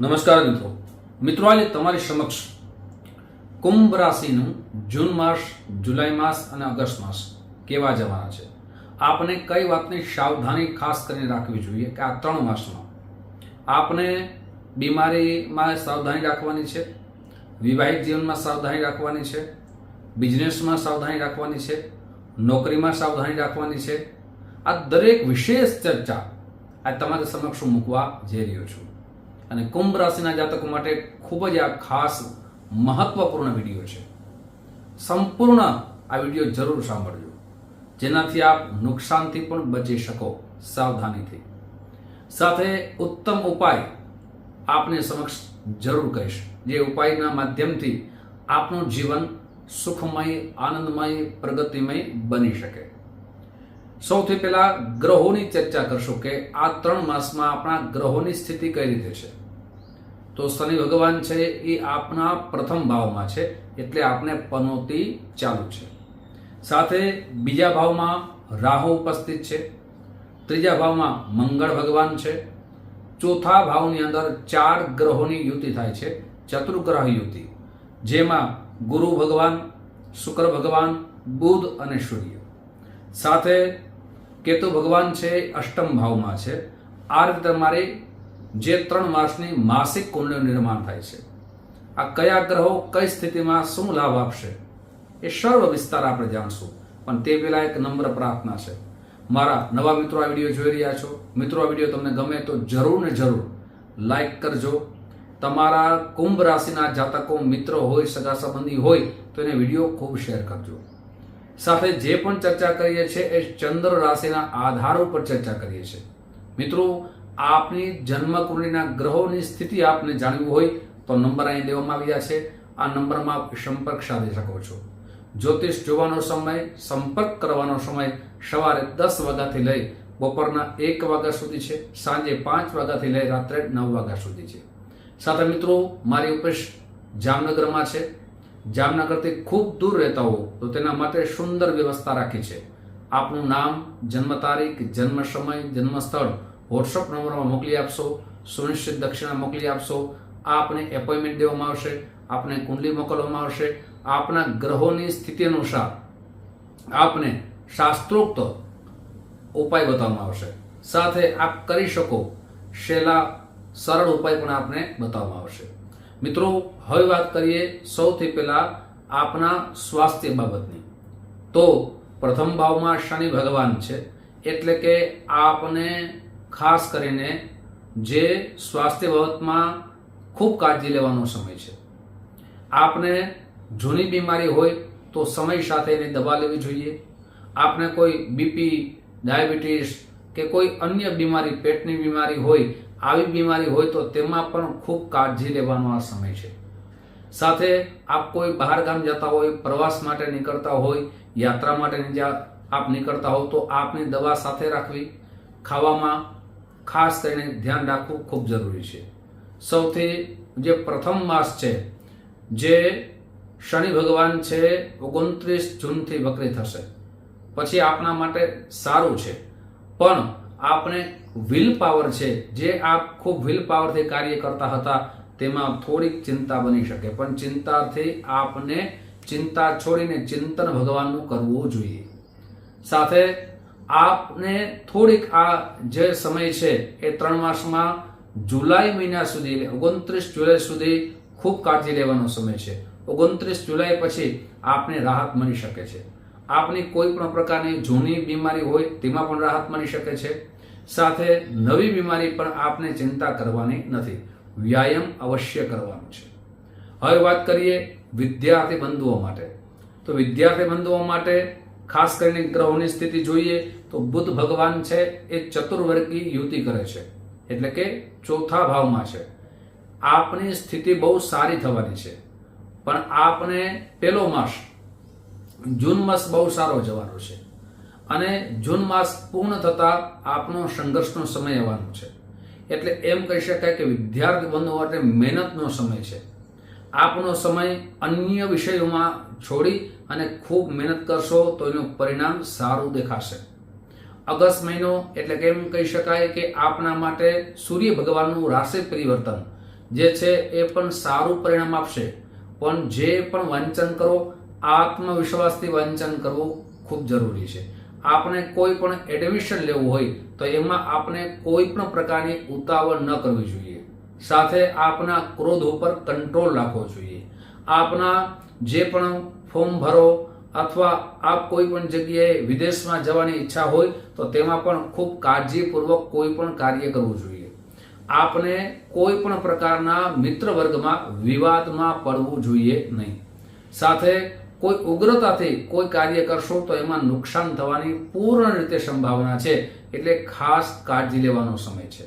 નમસ્કાર મિત્રો. મિત્રો, આજે તમારી સમક્ષ કુંભ રાશિનું જૂન માસ, જુલાઈ માસ અને ઓગસ્ટ માસ કેવા જવાના છે? આપણે કઈ વાતની સાવધાની ખાસ કરીને રાખવી જોઈએ કે આ ત્રણ માસમાં? આપણે બીમારીમાં સાવધાની રાખવાની છે વિવાહિક જીવનમાં સાવધાની રાખવાની છે, બિઝનેસમાં સાવધાની રાખવાની છે, નોકરીમાં સાવધાની રાખવાની છે. આ દરેક વિશેષ ચર્ચા આ તમારી સમક્ષ મૂકવા જઈ રહ્યો છું. અને કુંભ રાશિના જાતકો માટે ખૂબ જ આ ખાસ મહત્વપૂર્ણ વીડિયો છે. સંપૂર્ણ આ વીડિયો જરૂર સાંભળજો. જેનાથી આપ નુકસાનથી પણ બચી શકો સાવધાનીથી. સાથે ઉત્તમ ઉપાય આપને સમક્ષ જરૂર કહીશ. જે ઉપાયના માધ્યમથી આપનું જીવન સુખમય, આનંદમય, પ્રગતિમય બની શકે. સૌથી પહેલા ગ્રહોની ચર્ચા કરશું કે આ ત્રણ માસમાં આપણા ગ્રહોની સ્થિતિ કઈ રીતે છે? તો શનિ ભગવાન છે એ આપના પ્રથમ ભાવમાં છે, એટલે આપને પનોતી ચાલુ છે. સાથે બીજા ભાવમાં રાહુ ઉપસ્થિત છે, ત્રીજા ભાવમાં મંગળ ભગવાન છે, ચોથા ભાવની અંદર ચાર ગ્રહોની યુતિ થાય છે, ચતુર્ગ્રહ યુતિ, જેમાં ગુરુ ભગવાન, શુક્ર ભગવાન, બુધ અને સૂર્ય. સાથે કેતુ ભગવાન છે અષ્ટમ ભાવમાં છે. આ રીતે તમારી જે ત્રણ માસની માસિક કુંડનું નિર્માણ થાય છે. આ કયા ગ્રહો કઈ સ્થિતિમાં શું લાભ આપશે એ સર્વ વિસ્તાર આપણે જાણશું. પણ તે પહેલા એક નમ્ર પ્રાર્થના છે. મારા નવા મિત્રો આ વીડિયો જોઈ રહ્યા છો. મિત્રો, આ વીડિયો તમને ગમે તો જરૂર ને જરૂર લાઈક કરજો. તમારા કુંભ રાશિના જાતકો મિત્રો હોય, સગા સંબંધી હોય, તો એને વીડિયો ખૂબ શેર કરજો. સાથે જે પણ ચર્ચા કરીએ છીએ એ ચંદ્ર રાશિના આધાર ઉપર ચર્ચા કરીએ છીએ. મિત્રો આપની જન્મકુંડલીના ગ્રહોની સ્થિતિ આપને જાણવી હોય તો નંબર અહીં દેવામાં આવ્યા છે. આ નંબરમાં આપ સંપર્ક સાધી શકો છો. જ્યોતિષ જોવાનો સમય, સંપર્ક કરવાનો સમય સવારે દસ વાગ્યાથી લઈ બપોરના એક વાગ્યા સુધી છે, સાંજે પાંચ વાગ્યાથી લઈ રાત્રે નવ વાગ્યા સુધી છે. સાથે મિત્રો, મારી ઓફિસ જામનગરમાં છે. જામનગરથી ખૂબ દૂર રહેતા હો તો તેના માટે સુંદર વ્યવસ્થા રાખી છે. આપનું નામ, જન્મ તારીખ, જન્મ સમય જન્મ સ્થળ વોટ્સઅપ નંબરમાં મોકલી આપશો, સુનિશ્ચિત દક્ષિણા મોકલી આપશો. આપને એપોઇન્ટમેન્ટ દેવામાં આવશે, આપને કુંડલી મોકલવામાં આવશે. આપના ગ્રહોની સ્થિતિ અનુસાર આપને શાસ્ત્રોક્ત ઉપાય બતાવવામાં આવશે. સાથે આપ કરી શકો શેલા સરળ ઉપાય પણ આપને બતાવવામાં આવશે. મિત્રો, હવે વાત કરીએ સૌથી પહેલા આપના સ્વાસ્થ્ય બાબતની. તો પ્રથમ ભાવમાં શનિ ભગવાન છે, એટલે કે આપને ખાસ કરીને જે સ્વાસ્થ્ય બાબતમાં ખૂબ કાળજી લેવાનો સમય છે. આપને જૂની બીમારી હોય તો સમય સાથે એની દવા લેવી જોઈએ. આપને કોઈ બીપી, ડાયાબિટીસ કે કોઈ અન્ય બીમારી, પેટની બીમારી હોય, આવી બીમારી હોય તો તેમાં પણ ખૂબ કાળજી લેવાનો આ સમય છે. સાથે આપ કોઈ બહાર ગામ જતા હોય, પ્રવાસ માટે નીકળતા હોય, યાત્રા માટે આપ નીકળતા હો તો આપની દવા સાથે રાખવી. ખાવામાં ખાસ કરીને ધ્યાન રાખવું ખૂબ જરૂરી છે. સૌથી જે પ્રથમ માસ છે, જે શનિ ભગવાન છે, ઓગણત્રીસ જૂનથી વક્રી થશે. પછી આપણા માટે સારું છે. પણ આપણે વિલ પાવર છે, જે આપ ખૂબ વિલ પાવરથી કાર્ય કરતા હતા, તેમાં થોડીક ચિંતા બની શકે. પણ ચિંતાથી આપને ચિંતા છોડીને ચિંતન ભગવાનનું કરવું જોઈએ. સાથે આપને થોડીક આ જે સમય છે એ ત્રણ માસમાં જુલાઈ મહિના સુધી ઓગણત્રીસ જુલાઈ સુધી ખૂબ કાળજી લેવાનો સમય છે. ઓગણત્રીસ જુલાઈ પછી આપને રાહત મળી શકે છે. આપની કોઈ પણ પ્રકારની જૂની બીમારી હોય તેમાં પણ રાહત મળી શકે છે. સાથે નવી બીમારી પણ આપને ચિંતા કરવાની નથી. વ્યાયામ અવશ્ય કરવાનું છે. હવે વાત કરીએ વિદ્યાર્થી બંધુઓ માટે. તો વિદ્યાર્થી બંધુઓ માટે ખાસ કરીને ગ્રહોની સ્થિતિ જોઈએ તો બુદ્ધ ભગવાન છે, એ ચતુર્વર્ગી યુતિ કરે છે. એટલે કે ચોથા ભાવમાં છે. આપની સ્થિતિ બહુ સારી થવાની છે. પણ આપને પેલો માસ, જૂન માસ બહુ સારો જવાનો છે. અને જૂન માસ પૂર્ણ થતા આપનો સંઘર્ષનો સમય આવવાનો છે. એટલે એમ કહી શકાય કે વિદ્યાર્થી બંધુ માટે મહેનતનો સમય છે. આપનો સમય અન્ય વિષયોમાં છોડી અને ખૂબ મહેનત કરશો તો એનું પરિણામ સારું દેખાશે. અગસ્ટ મહિનો એટલે કે એમ કહી શકાય કે આપના માટે સૂર્ય ભગવાનનું રાશિ પરિવર્તન, જે છે એ પણ સારું પરિણામ આપશે. પણ જે પણ વાંચન કરો, આત્મવિશ્વાસથી વાંચન કરવું ખૂબ જરૂરી છે. આપણે કોઈ પણ એડમિશન લેવું હોય, તો એમાં આપણે કોઈ પણ પ્રકારની ઉતાવળ ન કરવી જોઈએ. સાથે આપના ક્રોધ ઉપર કંટ્રોલ રાખવો જોઈએ. આપના જે પણ ફોર્મ ભરો અથવા આપ કોઈ પણ જગ્યાએ વિદેશમાં જવાની ઈચ્છા હોય તો તેમાં પણ ખૂબ કાળજીપૂર્વક કોઈ પણ કાર્ય કરવું જોઈએ. આપને કોઈ પણ પ્રકારના મિત્ર વર્ગમાં વિવાદમાં પડવું જોઈએ નહીં. સાથે કોઈ ઉગ્રતાથી કોઈ કાર્ય કરશો તો એમાં નુકસાન થવાની પૂર્ણ રીતે સંભાવના છે, એટલે ખાસ કાળજી લેવાનો સમય છે.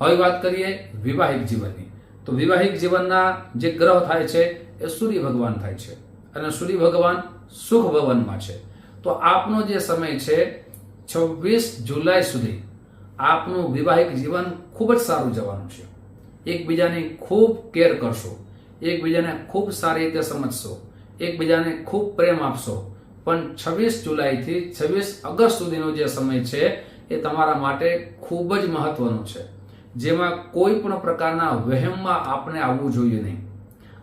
હવે વાત કરીએ વિવાહિક જીવનની. તો વિવાહિક જીવનના જે ગ્રહ થાય છે, એ સૂર્ય ભગવાન થાય છે. અને સૂર્ય ભગવાન સુખ ભવનમાં છે. તો આપનો જે સમય છે, છવ્વીસ જુલાઈ સુધી આપનું વિવાહિક જીવન ખૂબ જ સારું જવાનું છે. એકબીજાની ખૂબ કેર કરશો, એકબીજાને ખૂબ સારી રીતે સમજશો, એકબીજાને ખૂબ પ્રેમ આપશો. પણ છવ્વીસ જુલાઈથી છવ્વીસ ઓગસ્ટ સુધીનો જે સમય છે, એ તમારા માટે ખૂબ જ મહત્વનો છે. જેમાં કોઈ પણ પ્રકારના વહેમમાં આપણે આવવું જોઈએ નહીં.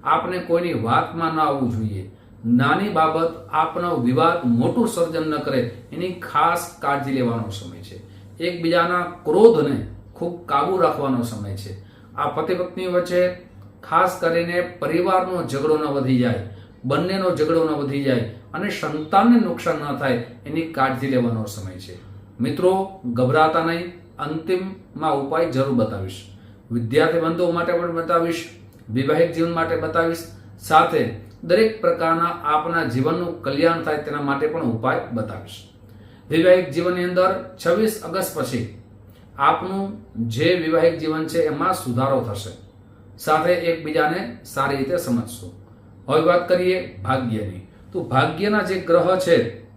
આપણે કોઈની વાતમાં ન આવવું જોઈએ. નાની બાબત આપનો વિવાદ મોટું સર્જન ન કરે એની ખાસ કાળજી લેવાનો સમય છે. એકબીજાના ક્રોધને ખૂબ કાબુ રાખવાનો સમય છે. આ પતિ પત્ની વચ્ચે ખાસ કરીને પરિવારનો ઝઘડો ન વધી જાય, બંનેનો ઝઘડો ન વધી જાય અને સંતાનને નુકસાન ન થાય એની કાળજી લેવાનો સમય છે. મિત્રો, ગભરાતા નહીં, અંતિમમાં ઉપાય જરૂર બતાવીશ. વિદ્યાર્થી બંધુઓ માટે પણ બતાવીશ વિવાહિક જીવન માટે બતાવીશ, સાથે દરેક પ્રકારના આપના જીવનનું કલ્યાણ થાય તેના માટે પણ ઉપાય બતાવીશ. વિવાહિક જીવનની અંદર છવ્વીસ ઓગસ્ટ પછી આપનું જે વિવાહિક જીવન છે એમાં સુધારો થશે. સાથે એકબીજાને સારી રીતે સમજશો. હવે વાત કરીએ ભાગ્યની. તો ભાગ્યના જે ગ્રહ છે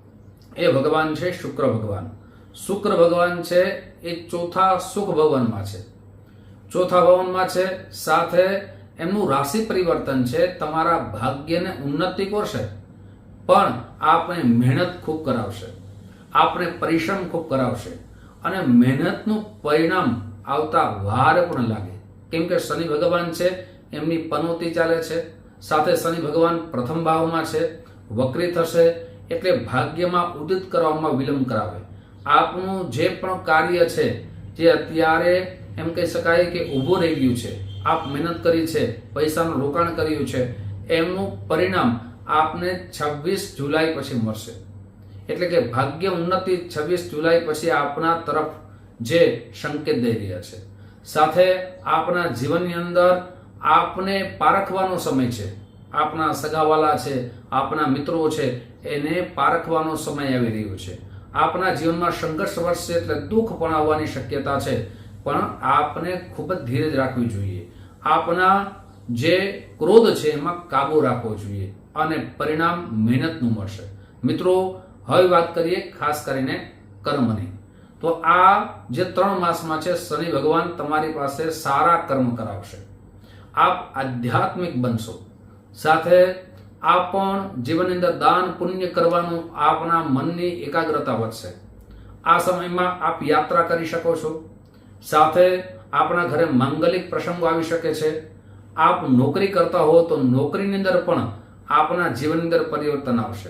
એ ભગવાન છે શુક્ર ભગવાન. શુક્ર ભગવાન છે એ ચોથા સુખ ભવનમાં છે. ચોથા ભવનમાં છે સાથે એમનું રાશિ પરિવર્તન છે, તમારા ભાગ્યને ઉન્નતિ કરશે, પણ આપણે મહેનત ખૂબ કરાવશે આપણે પરિશ્રમ ખૂબ કરાવશે અને મહેનતનું પરિણામ આવતા વાર પણ લાગે. કેમ કે શનિ ભગવાન છે, એમની પનોતી ચાલે છે, સાથે શનિ ભગવાન પ્રથમ ભાવમાં છે, વક્રી થશે, એટલે ભાગ્યમાં ઉદિત કરવામાં વિલંબ કરાવે. આપનું જે પણ કાર્ય છે, જે અત્યારે એમ કહી શકાય કે ઊભું રહી ગયું છે આપ મહેનત કરી છે, પૈસાનું રોકાણ કર્યું છે, એમનું પરિણામ આપને છવ્વીસ જુલાઈ પછી મળશે. એટલે કે ભાગ્ય ઉન્નતિ છવ્વીસ જુલાઈ પછી આપના તરફ જે સંકેત દઈ રહ્યા છે. સાથે આપના જીવનની અંદર આપને પારખવાનો સમય છે. આપના સગાવાલા છે, આપના મિત્રો છે, એને પારખવાનો સમય આવી રહ્યો છે. આપના જીવનમાં સંઘર્ષ વર્ષ એટલે દુઃખ પણ આવવાની શક્યતા છે. પણ આપને ખૂબ જ ધીરજ રાખવી જોઈએ. આપના જે ક્રોધ છે એમાં કાબુ રાખવો જોઈએ અને પરિણામ મહેનતનું મળશે. મિત્રો, હવે વાત કરીએ ખાસ કરીને કર્મની. તો આ જે ત્રણ માસમાં છે, શનિ ભગવાન તમારી પાસે સારા કર્મ કરાવશે. આપ આધ્યાત્મિક બનશો. સાથે આ પણ જીવનની અંદર દાન પુણ્ય કરવાનું આપના મનની એકાગ્રતા વધશે. આ સમયમાં આપ યાત્રા કરી શકો છો. સાથે આપણા ઘરે માંગલિક પ્રસંગો આવી શકે છે. આપ નોકરી કરતા હો તો નોકરીની અંદર પણ આપના જીવનની અંદર પરિવર્તન આવશે.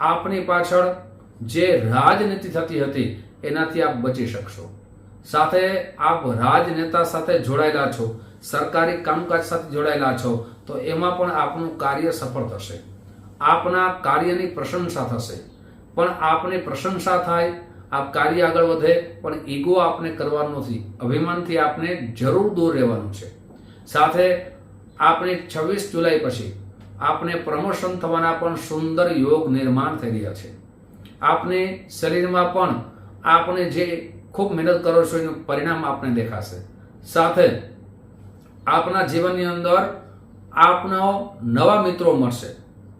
આપની પાછળ જે રાજનીતિ થતી હતી, એનાથી આપ બચી શકશો. સાથે આપ રાજનેતા સાથે જોડાયેલા છો, સરકારી કામકાજ સાથે જોડાયેલા છો, તો એમાં પણ આપનું કાર્ય સફળ થશે. આપના કાર્યની પ્રશંસા થશે. પણ આપની પ્રશંસા થાય આપ કાર્ય આગળ વધે, પણ ઈગો આપને કરવાનું નથી. અભિમાનથી આપને જરૂર દૂર રહેવાનું છે. સાથે આપણે છવ્વીસ જુલાઈ પછી આપને પ્રમોશન થવાના પણ સુંદર યોગ નિર્માણ થઈ રહ્યા છે. આપને શરીરમાં પણ આપણે જે ખૂબ મહેનત કરો છો એનું પરિણામ આપને દેખાશે. સાથે આપના જીવનની અંદર આપનો નવા મિત્રો મળશે,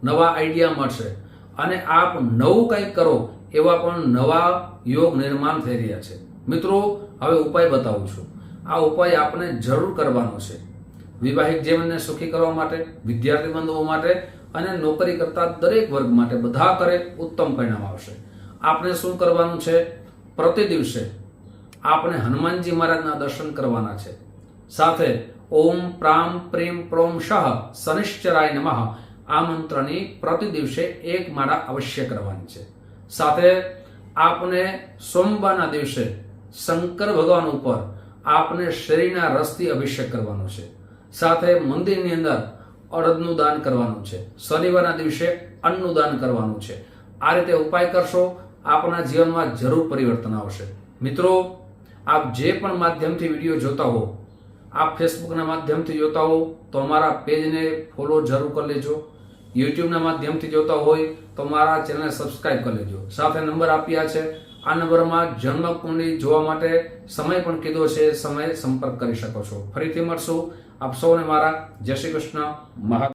નવા આઈડિયા મળશે અને આપ નવું કંઈક કરો એવા પણ નવા યોગ નિર્માણ થઈ રહ્યા છે. મિત્રો, હવે ઉપાય બતાવું છું. આ ઉપાય આપણે જરૂર કરવાનો છે. વિવાહિક જીવનને સુખી કરવા માટે, વિદ્યાર્થી બંધુઓ માટે અને નોકરી કરતા દરેક વર્ગ માટે બધા કરે ઉત્તમ પરિણામ આવશે. આપણે શું કરવાનું છે? પ્રતિ દિવસે આપણે હનુમાનજી મહારાજના દર્શન કરવાના છે. સાથે ઓમ પ્રામ પ્રેમ પ્રોમ શહ શનિશ્ચરાય નમઃ આ મંત્રની પ્રતિ દિવસે એક માળા અવશ્ય કરવાની છે. સાથે આપને સોમવારના દિવસે શંકર ભગવાન ઉપર આપને શરીરના રસથી અભિષેક કરવાનો છે. સાથે મંદિરની અંદર અડદનું દાન કરવાનું છે. શનિવારના દિવસે અન્નનું દાન કરવાનું છે. આ રીતે ઉપાય કરશો, આપના જીવનમાં જરૂર પરિવર્તન આવશે. મિત્રો, આપ જે પણ માધ્યમથી વીડિયો જોતા હો, આપ ફેસબુકના માધ્યમથી જોતા હો, તો અમારા પેજને ફોલો જરૂર કરી લેજો. યુટ્યુબના માધ્યમથી જોતા હોય તો મારા ચેનલને સબસ્ક્રાઇબ કરી લેજો. સાથે નંબર આપ્યા છે. આ નંબરમાં જન્મ કુંડળી જોવા માટે સમય પણ કીધો છે. સમયે સંપર્ક કરી શકો છો. ફરીથી મળશું. આપ સૌને મારા જય શ્રી કૃષ્ણ. મહા